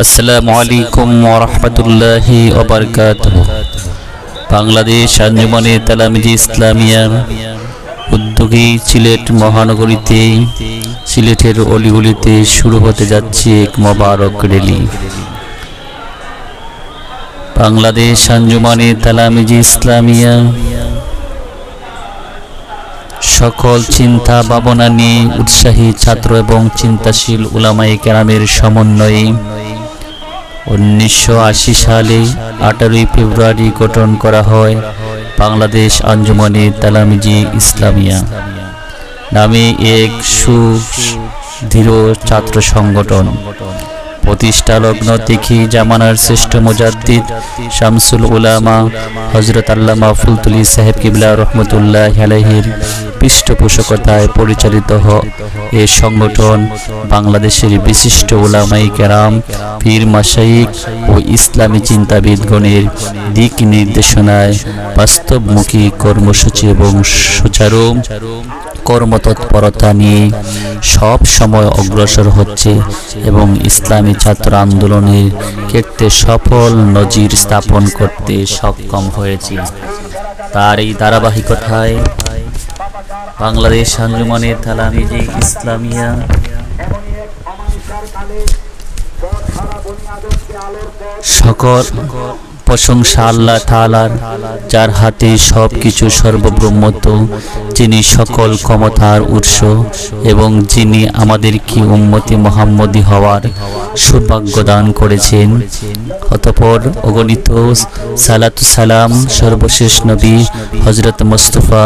আসসালামু আলাইকুম ওরহমতুল্লাহি ওবরকাতুহ। বাংলাদেশ আঞ্জুমানে তালামিজি ইসলামিয়া উদ্যোগী সিলেট মহানগরীতে সিলেটের অলিগলিতে শুরু হতে যাচ্ছে এক মোবারক রেলি। বাংলাদেশ আঞ্জুমানে তালামিজি ইসলামিয়া সকল চিন্তা ভাবনা নিয়ে উৎসাহী ছাত্র এবং চিন্তাশীল উলামাই কেরামের সমন্বয়ে উনিশশো আশি সালে আঠারোই ফেব্রুয়ারি গঠন করা হয় বাংলাদেশ আঞ্জুমানে তালামিজি ইসলামিয়া নামে এক সুদৃঢ় ছাত্র সংগঠন। প্রতিষ্ঠা লগ্ন থেকে জামানার শ্রেষ্ঠ মুজাদ্দিদ শামসুল উলামা হজরত আল্লামা ফুলতুলি সাহেব কিবলা রহমতুল্লাহ আলহির পৃষ্ঠপোষকতায় পরিচালিত এ সংগঠন বাংলাদেশের বিশিষ্ট উলামাই কেরাম, পীর মাসাইক ও ইসলামী চিন্তাবিদগণের দিক নির্দেশনায় বাস্তবমুখী কর্মসূচি এবং সুচারু কর্মতৎপরতা নিয়ে সব সময় অগ্রসর হচ্ছে এবং ইসলামী ছাত্র আন্দোলনের ক্ষেত্রে সফল নজির স্থাপন করতে সক্ষম হয়েছে। তার এই ধারাবাহিকতায় বাংলাদেশ আঞ্জুমানের তালামিজি ইসলামিয়া সকল প্রশংসা আল্লাহ তালার যার হাতে সব কিছু সর্বব্রহ্মত যিনি সকল ক্ষমতার উৎস এবং যিনি আমাদেরকে উন্মতি মোহাম্মদী হওয়ার সৌভাগ্য দান করেছেন। অতপর অগণিত সালাত সালাম সর্বশেষ নবী হজরত মুস্তফা,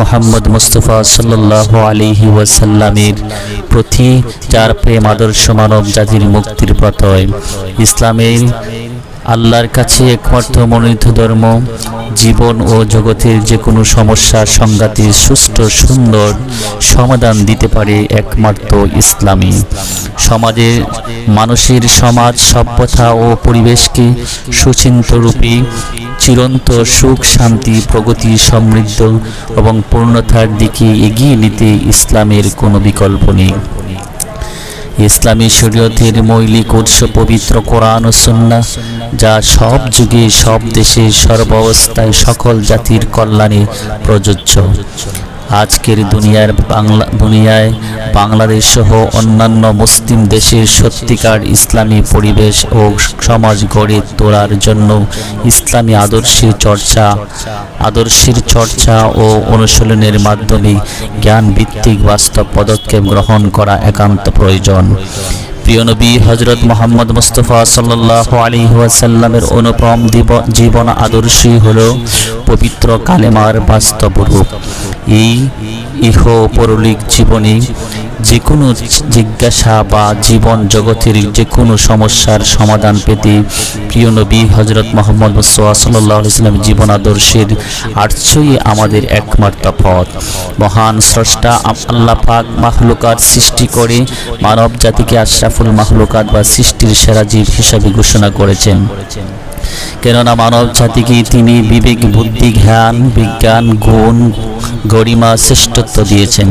মোহাম্মদ মুস্তফা সাল্লাহ আলিহি ওয়াসাল্লামের প্রতি যার প্রেম আদর্শ মানব জাতির মুক্তির প্রত্যয়। ইসলামের আল্লাহর কাছে একমাত্র মনোনীত ধর্ম, জীবন ও জগতের যে কোনো সমস্যার সংঘাতে সুষ্ঠু, সুন্দর সমাধান দিতে পারে একমাত্র ইসলামী সমাজের মানুষের সমাজ, সভ্যতা ও পরিবেশকে সুচিন্ত রূপে চিরন্ত সুখ, শান্তি, প্রগতি, সমৃদ্ধ এবং পূর্ণতার দিকে এগিয়ে নিতে ইসলামের কোনো বিকল্প নেই। ইসলামী শরীয়তের মৌলিক উৎস পবিত্র কোরআন সুন্না যা সব যুগে, সব দেশে সর্বাবস্থায় সকল জাতির কল্যাণে প্রযোজ্য। আজকের দুনিয়ার বাংলা দুনিয়ায় বাংলাদেশ সহ অন্যান্য মুসলিম দেশের সত্যিকার ইসলামী পরিবেশ ও সমাজ গড়ে তোলার জন্য ইসলামী আদর্শের চর্চা আদর্শের চর্চা ও অনুশীলনের মাধ্যমে জ্ঞান ভিত্তিক বাস্তব পদক্ষেপ গ্রহণ করা একান্ত প্রয়োজন। প্রিয় নবী হজরত মোহাম্মদ মুস্তফা সাল্লাহ আলী ওয়াসাল্লামের অনুপম জীবন আদর্শই হল পবিত্র কালেমার বাস্তব রূপ। এই ইহ পরলিক জীবনে যে কোনো জিজ্ঞাসা বা জীবন জগতের যে কোনো সমস্যার সমাধান পেতে প্রিয় নবী হজরত মোহাম্মদ মুস্তফা সাল্লাহ জীবন আদর্শের আর্চই আমাদের একমাত্র পথ। মহান স্রষ্টা আল্লাহ পাক মাহলুকাত সৃষ্টি করে মানব জাতিকে আশরাফুল মাহলুকাত বা সৃষ্টির সেরা জীব হিসাবে ঘোষণা করেছেন। কেননা মানব জাতিকে তিনি বিবেক, বুদ্ধি, জ্ঞান, বিজ্ঞান, গুণ, গরিমা, শ্রেষ্ঠত্ব দিয়েছেন।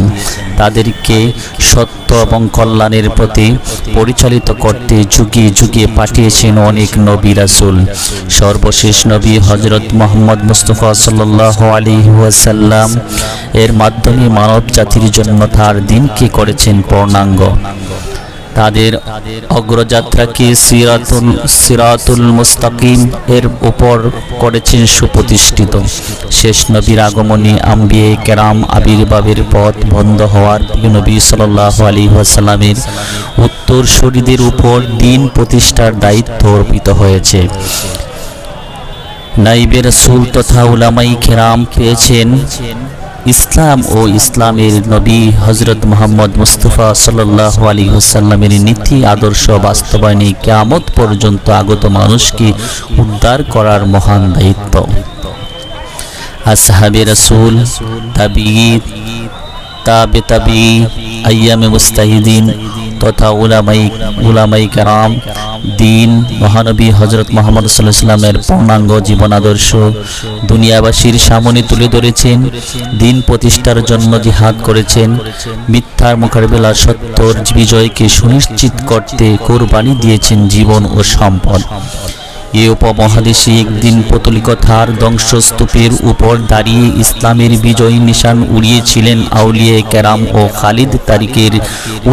তাদেরকে সত্য এবং কল্যাণের প্রতি পরিচালিত করতে যুগে যুগে পাঠিয়েছেন অনেক নবী রাসুল। সর্বশেষ নবী হজরত মোহাম্মদ মুস্তফা সাল্লাহ আলী ওয়াসাল্লাম এর মাধ্যমে মানব জাতির জন্য তার দিনকে করেছেন পূর্ণাঙ্গ। তাদের অগ্রযাত্রাকে সিরাতুল সিরাতুল মুস্তাকিম এর উপর করেছেন সুপ্রতিষ্ঠিত? শেষ নবীর আগমনী আম্বিয়ে কেরাম আবির্ভাবের পথ বন্ধ হওয়ার নবী সাল্লাহ আলী ওয়াসাল্লামের উত্তর শরীদের উপর দিন প্রতিষ্ঠার দায়িত্ব অর্পিত হয়েছে। নাইবে রসুল তথা উলামাই কেরাম পেয়েছেন ইসলাম ও ইসলামের নবী হজরত মোহাম্মদ মুস্তফা সাল্লাহ আলী হুসাল্লামের নীতি, আদর্শ, বাস্তবায়নে কেয়ামত পর্যন্ত আগত মানুষকে উদ্ধার করার মহান দায়িত্ব। আসহাবে রসুল তাবি তাবে তাবি আয়ামে মুস্তাহিদিন তথা উলামাই উলামাই কারাম দিন, মহানবী হজরত মোহাম্মদ সাল্লাহ সাল্লামের পূর্ণাঙ্গ জীবন আদর্শ দুনিয়াবাসীর সামনে তুলে ধরেছেন, দিন প্রতিষ্ঠার জন্য জিহাদ করেছেন, মিথ্যার মোকাবিলা সত্যর বিজয়কে সুনিশ্চিত করতে কোরবানি দিয়েছেন জীবন ও সম্পদ। এ উপমহাদেশে একদিন পতলিকথার ধ্বংসস্তূপের উপর দাঁড়িয়ে ইসলামের বিজয়ী নিশান উড়িয়েছিলেন আউলিয়ে কেরাম ও খালিদ তারিকের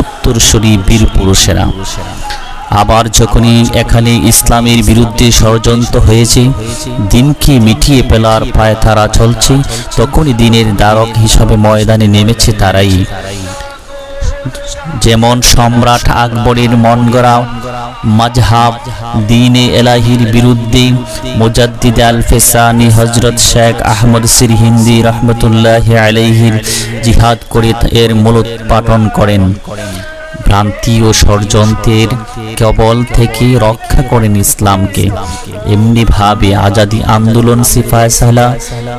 উত্তরসূরি বীর পুরুষেরা আবার যখনই এখানে ইসলামের বিরুদ্ধে ষড়যন্ত্র হয়েছে, দিনকে মিটিয়ে ফেলার পায়ে তারা চলছে, তখনই দিনের দ্বারক হিসাবে ময়দানে নেমেছে তারাই। যেমন সম্রাট আকবরের মন গড়া মাজহাব দিনে এলাহির বিরুদ্ধে মুজাদ্দিদ আল ফেসানি হজরত শেখ আহমদ সির হিন্দি রহমতুল্লাহ আলাইহির জিহাদ করে এর মূলোৎপাটন করেন। ভ্রান্তি ও ষড়যন্ত্রের কেবল থেকে রক্ষা করেন ইসলামকে। এমনিভাবে আজাদি আন্দোলন সিফায় সাহলা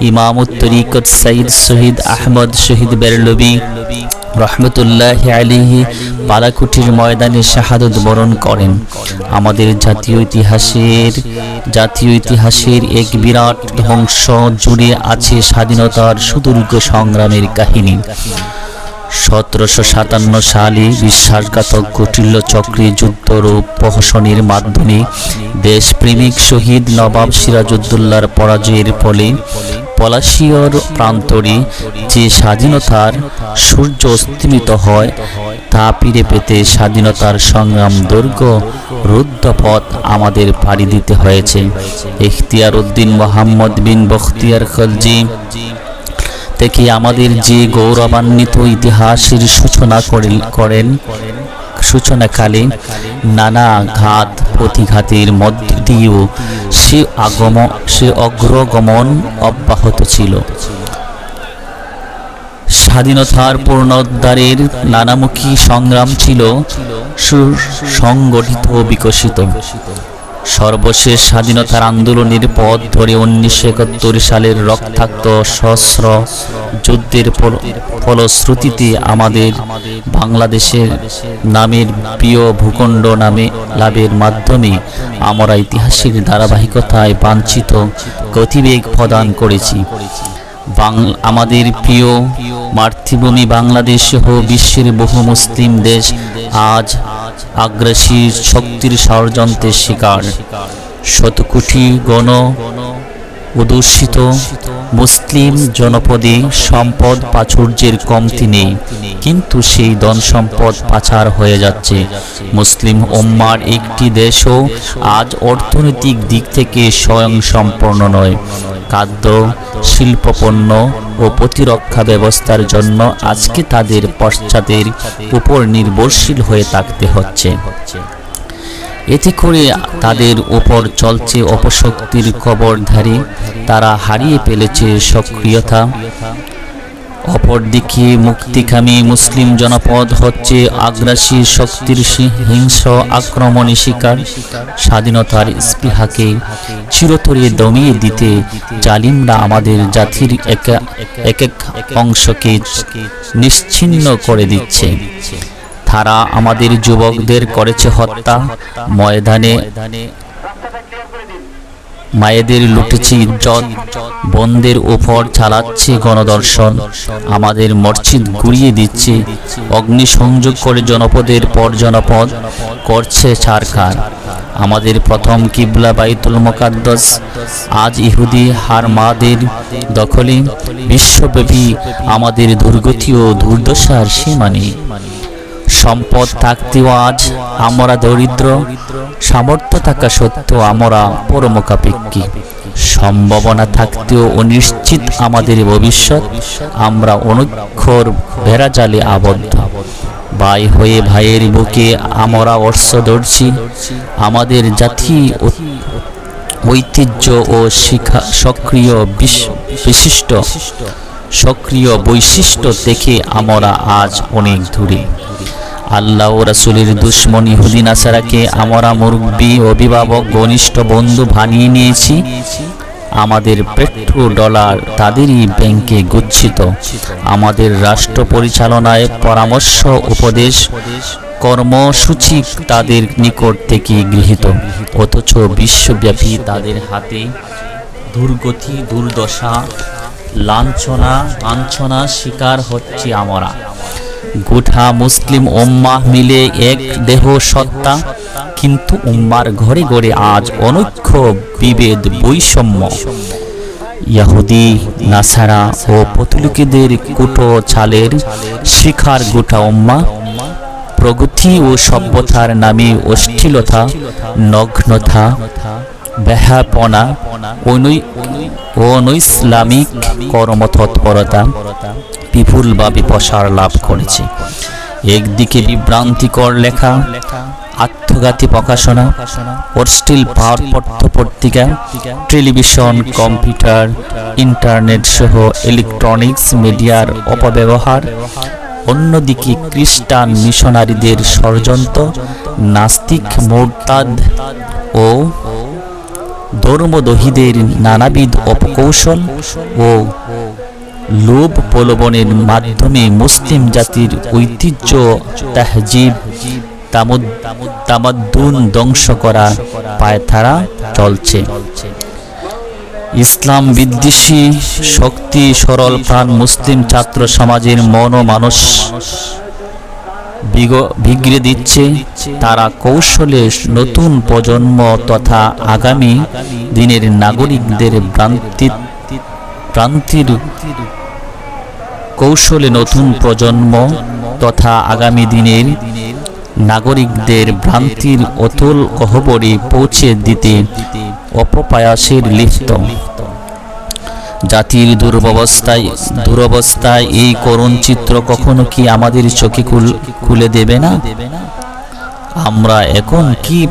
ইমামুত তরিকত সাইদ শহীদ আহমদ শহীদ বেরলবি, রহমতুল্লাহ আলিহি বালাকুটির ময়দানে শাহাদত বরণ করেন। আমাদের জাতীয় ইতিহাসের জাতীয় ইতিহাসের এক বিরাট ধ্বংস জুড়ে আছে স্বাধীনতার সুদীর্ঘ সংগ্রামের কাহিনী। সতেরোশো সাতান্ন সালে বিশ্বাসঘাতক কুটিল্য চক্রী যুদ্ধরূপ প্রহসনের মাধ্যমে দেশপ্রেমিক শহীদ নবাব সিরাজউদ্দৌলার পরাজয়ের ফলে পলাশিয়র প্রান্তরে যে স্বাধীনতার সূর্য অস্তিমিত হয়, তা ফিরে পেতে স্বাধীনতার সংগ্রাম দৈর্ঘ্য রুদ্ধপথ আমাদের পাড়ি দিতে হয়েছে। ইখতিয়ার উদ্দিন মোহাম্মদ বিন বখতিয়ার খলজি থেকে আমাদের যে গৌরবান্বিত ইতিহাসের সূচনা করেন? সূচনাকালে নানা ঘাত প্রতিঘাতের মধ্য দিয়েও সে আগম, সে অগ্রগমন অব্যাহত ছিল। স্বাধীনতার পূর্ণোদ্ধারের নানামুখী সংগ্রাম ছিল সুসংগঠিত বিকশিত। সর্বশেষ স্বাধীনতার আন্দোলনের পথ ধরে উনিশশো একাত্তর সালের রক্তাক্ত সহস্র যুদ্ধের ফলশ্রুতিতে আমাদের বাংলাদেশের নামের প্রিয় ভূখণ্ড নামে লাভের মাধ্যমে আমরা ইতিহাসের ধারাবাহিকতায় বাঞ্ছিত গতিবেগ প্রদান করেছি। আমাদের প্রিয় মাতৃভূমি বাংলাদেশ সহ বিশ্বের বহু মুসলিম দেশ আজ আগ্রাসী শক্তির ষড়যন্ত্রের শিকার। শতকোটি গণ উদূষিত মুসলিম জনপদে সম্পদ প্রাচুর্যের কমতি নেই, কিন্তু সেই ধন সম্পদ পাচার হয়ে যাচ্ছে। মুসলিম ওম্মার একটি দেশও আজ অর্থনৈতিক দিক থেকে স্বয়ং সম্পন্ন নয়। খাদ্য, শিল্পপণ্য ও প্রতিরক্ষা ব্যবস্থার জন্য আজকে তাদের পশ্চাতের উপর নির্ভরশীল হয়ে থাকতে হচ্ছে। এতে করে তাদের উপর চলছে অপশক্তির কবরধারী তারা হারিয়ে ফেলেছে সক্রিয়তা অপরদিকে মুক্তিকামী মুসলিম জনপদ হচ্ছে আগ্রাসী শক্তির হিংস্র আক্রমণে শিকার। স্বাধীনতার স্পৃহাকে চিরতরে দমিয়ে দিতে জালিমরা আমাদের জাতির এক এক অংশকে নিশ্চিন্ন করে দিচ্ছে। তারা আমাদের যুবকদের করেছে হত্যা। ময়দানে মায়েদের লুটেছে ইজ্জত বন্ধের ওপর চালাচ্ছে গণদর্শন। আমাদের মসজিদ গুড়িয়ে দিচ্ছে, অগ্নিসংযোগ করে জনপদের পর জনপদ করছে ছারখার। আমাদের প্রথম কিবলা বাইতুল মোকাদ্দস, আজ ইহুদি হার মাদের দখলে, বিশ্বব্যাপী আমাদের দুর্গতি ও দুর্দশার সীমা নেই সম্পদ থাকতেও আজ, আমরা দরিদ্র। সামর্থ্য থাকা সত্ত্বেও আমরা পরমোকাপেক্ষী সম্ভাবনা থাকতেও অনিশ্চিত আমাদের ভবিষ্যৎ, আমরা অনুক্ষর ভেড়া জালে আবদ্ধ। ভাই হয়ে ভাইয়ের বুকে আমরা অর্শ ধরছি। আমাদের জাতি ঐতিহ্য ও শিখা সক্রিয় বিশিষ্ট, সক্রিয় বৈশিষ্ট্য দেখে আমরা আজ অনেক দূরে। আল্লাহ রাসুলের দুশ্মন ইহুদিন আসারাকে আমরা মুরব্বী, অভিভাবক, ঘনিষ্ঠ বন্ধু বানিয়ে নিয়েছি। আমাদের পেট্রো ডলার তাদেরই ব্যাংকে গুচ্ছিত। আমাদের রাষ্ট্র পরিচালনায় পরামর্শ, উপদেশ, কর্মসূচি তাদের নিকট থেকে গৃহীত। অথচ বিশ্বব্যাপী তাদের হাতে দুর্গতি, দুর্দশা, লাঞ্ছনা লাঞ্ছনা শিকার হচ্ছে আমরা। গোটা মুসলিম উম্মাহ মিলে এক দেহ সত্তা। কিন্তু উম্মার ঘরে ঘরে আজ অনৈক্য বিভেদ বৈষম্য। ইয়াহুদি, নাসারা ও পতুলিকেদের কুটো চালের শিখার গোটা উম্মা। প্রগতি ও সভ্যতার নামে অশ্লীলতা, নগ্নতা ব্যাহাপনা অনৈ- অনৈসলামিক কর্মতৎপরতা। বিপুলভাবে প্রসার লাভ করেছে। একদিকে বিভ্রান্তিকর লেখা, আত্মঘাতী প্রকাশনা অশ্লীল পাঠপত্র পত্রিকা, টেলিভিশন, কম্পিউটার, ইন্টারনেট সহ ইলেকট্রনিক্স মিডিয়ার অপব্যবহার, অন্যদিকে খ্রিস্টান মিশনারিদের ষড়যন্ত্র, নাস্তিক মোরতাদ ও ধর্মদহীদের নানাবিধ অপকৌশল ও লোভ প্রলোভনের মাধ্যমে মুসলিম জাতির ঐতিহ্য, তাহজিব, তামুদ- তামাদ্দুন ধ্বংস করা পায়তারা চলছে। ইসলাম বিদ্বেষী, শক্তি, সরল প্রাণ মুসলিম ছাত্র সমাজের মন ও বিগড়ে দিচ্ছে। তারা কৌশলে নতুন প্রজন্ম তথা আগামী দিনের নাগরিকদের ভ্রান্তি প্রান্তির কৌশলে নতুন প্রজন্ম তথা আগামী দিনের নাগরিকদের ভ্রান্তির অতুল গহ্বরে পৌঁছে দিতে অপপ্রয়াসের লিপ্ত। জাতির দুরবস্থায় দুরবস্থায় এই করুণ চিত্র কখনো কি আমাদের চোখে খুল- দেবে না? আমরা এখন কি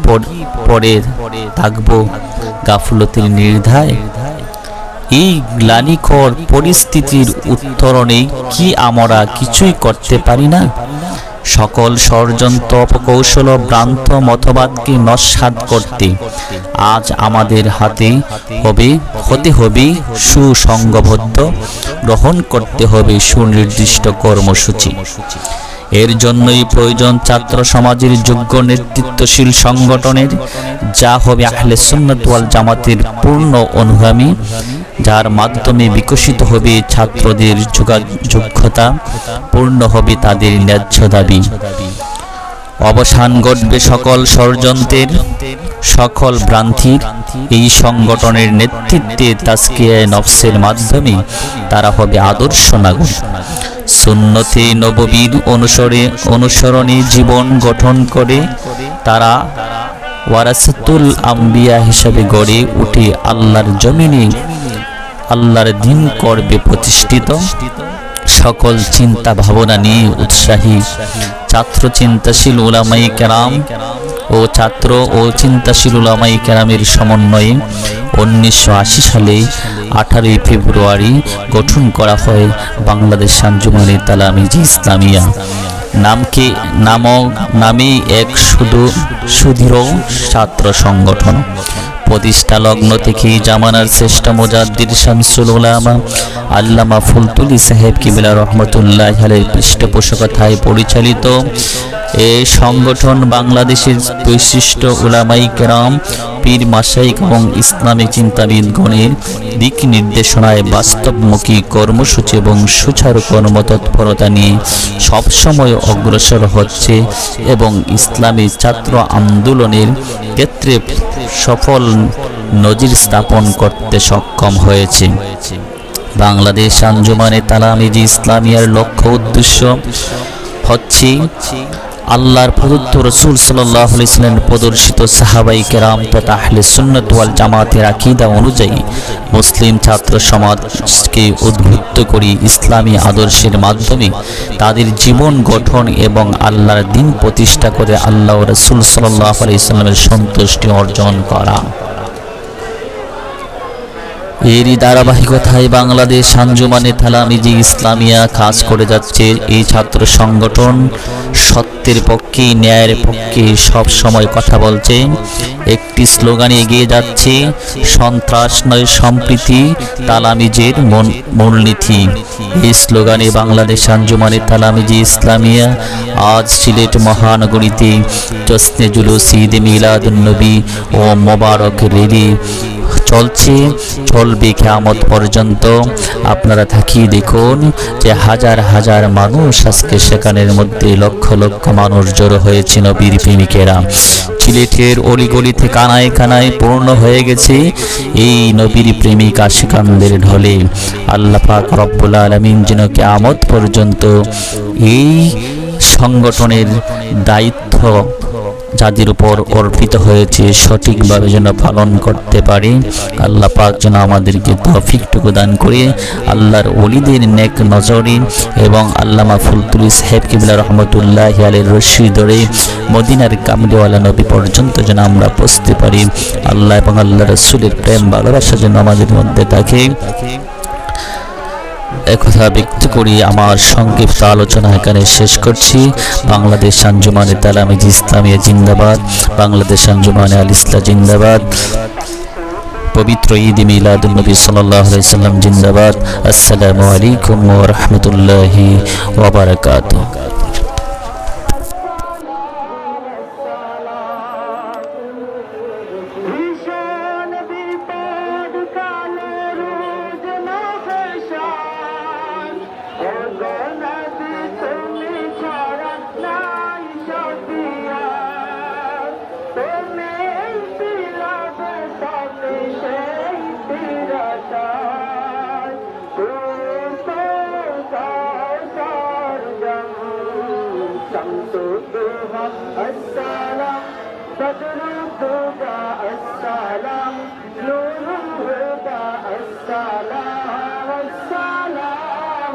পরে থাকব গাফলতির নির্ধায়? এই গ্লানিকর পরিস্থিতির উত্তরণে কি আমরা কিছুই করতে পারি না? সকল ষড়যন্ত্র, অপকৌশল, ভ্রান্ত মতবাদকে নস্বাত করতে আজ আমাদের হাতে হবে, হতে হবে সুসংঘবদ্ধ, গ্রহণ করতে হবে সুনির্দিষ্ট কর্মসূচি। এর জন্যই প্রয়োজন ছাত্র সমাজের যোগ্য নেতৃত্বশীল সংগঠনের, যা হবে আহলে সুন্নাত ওয়াল জামাতের পূর্ণ অনুগামী যার মাধ্যমে বিকশিত হবে ছাত্রদের যোগা- যোগ্যতা, পূর্ণ হবে তাদের ন্যায্য দাবি। অবসান ঘটবে সকল ষড়যন্ত্রের, সকল ভ্রান্তির। এই সংগঠনের নেতৃত্বে তাস্কিয়া নফসের মাধ্যমে তারা হবে আদর্শ নাগরিক। সুন্নতে নববীর অনুসরে, অনুসরণে জীবন গঠন করে তারা ওয়ারাসাতুল আম্বিয়া হিসাবে গড়ে উঠে আল্লাহর জমিনে আল্লাহর দিন করবে প্রতিষ্ঠিত। সকল চিন্তা ভাবনা নিয়ে উৎসাহী ছাত্র চিন্তাশীল উলামাই কেরাম ও ছাত্র ও চিন্তাশীল উলামাই কেরামের সমন্বয়ে উনিশশো আশি সালে আঠারোই ফেব্রুয়ারি গঠন করা হয় বাংলাদেশ আঞ্জুমানে তালামিজি ইসলামিয়া। নামকে, নামক নামেই এক শুধু সুদৃঢ় ছাত্র সংগঠন। প্রতিষ্ঠা লগ্ন থেকে জামানার শ্রেষ্ঠ মোজাদ্দির শামসুল উলামা আল্লামা ফুলতুলি সাহেব কিবিলা রহমতুল্লাহ আলের পৃষ্ঠপোষকতায় পরিচালিত এ সংগঠন বাংলাদেশের বৈশিষ্ট্য উলামাই কেরাম পীর মাসাইক এবং ইসলামী চিন্তাবিদগণের দিক নির্দেশনায় বাস্তবমুখী কর্মসূচি এবং সুচারু কর্মতৎপরতা নিয়ে সবসময় অগ্রসর হচ্ছে এবং ইসলামী ছাত্র আন্দোলনের ক্ষেত্রে সফল নজির স্থাপন করতে সক্ষম হয়েছে। বাংলাদেশ আঞ্জুমানে তালামিজি ইসলামিয়ার লক্ষ্য উদ্দেশ্য হচ্ছে আল্লাহর প্রদত্ত রসুল সাল্লাহ ইসলামের প্রদর্শিত সাহাবাই কেরাম তথা আহলে সুন্নত জামাতের আকিদা অনুযায়ী মুসলিম ছাত্র সমাজকে উদ্বুদ্ধ করি ইসলামী আদর্শের মাধ্যমে তাদের জীবন গঠন এবং আল্লাহর দিন প্রতিষ্ঠা করে আল্লাহ রসুল সাল্লাহ আলি ইসলামের সন্তুষ্টি অর্জন করা। এরই ধারাবাহিকতায় বাংলাদেশ আঞ্জুমানে থালামিজি ইসলামিয়া কাজ করে যাচ্ছে। এই ছাত্র সংগঠন সত্যের পক্ষে, ন্যায়ের পক্ষে সব সময় কথা বলছে। একটি স্লোগানে এগিয়ে যাচ্ছে, সন্ত্রাস নয়, সম্প্রীতি তালামিজের মূলনীতি। এই স্লোগানে বাংলাদেশ আঞ্জুমানে তালামিজি ইসলামিয়া, আজ সিলেট মহানগরীতে জসনে জুলুস ঈদ মিলাদুন্নবী ও মোবারক রেলি চলছে, চলবে কেয়ামত পর্যন্ত। আপনারা থাকিয়ে দেখুন যে হাজার হাজার মানুষ আজকে সেখানের মধ্যে লক্ষ লক্ষ মানুষ জড়ো হয়েছে নবীর প্রেমিকেরা। সিলেটের অলিগলিতে কানায় কানায় পূর্ণ হয়ে গেছে এই নবীর প্রেমিক আশিকানদের ঢলে। আল্লাহ পাক রব্বুল আলমিন যেন কেয়ামত পর্যন্ত এই সংগঠনের দায়িত্ব যাদের উপর অর্পিত হয়েছে, সঠিকভাবে যেন পালন করতে পারে। আল্লাহ পাক যেন আমাদেরকে তৌফিকটুকু দান করে, আল্লাহর ওলিদের নেক নজরে এবং আল্লামা ফুলতুলি সাহেব কিবলা রহমতুল্লাহ আলের রশি ধরে মদিনার কামলিওয়ালা নবী পর্যন্ত যেন আমরা পৌঁছতে পারি। আল্লাহ এবং আল্লাহ রসুলের প্রেম ভালোবাসা যেন আমাদের মধ্যে থাকে। একথা ব্যক্ত করি, আমার সংক্ষিপ্ত আলোচনা এখানে শেষ করছি। বাংলাদেশ আঞ্জুমানে তালামিজ ইসলামিয়া জিন্দাবাদ, বাংলাদেশ আঞ্জুমানে আল ইসলা জিন্দাবাদ, পবিত্র ঈদ মিলাদ নবী সাল্লাম জিন্দাবাদ। আসসালামু আলাইকুম ওয়া রাহমাতুল্লাহি ওয়া বারাকাতুহু।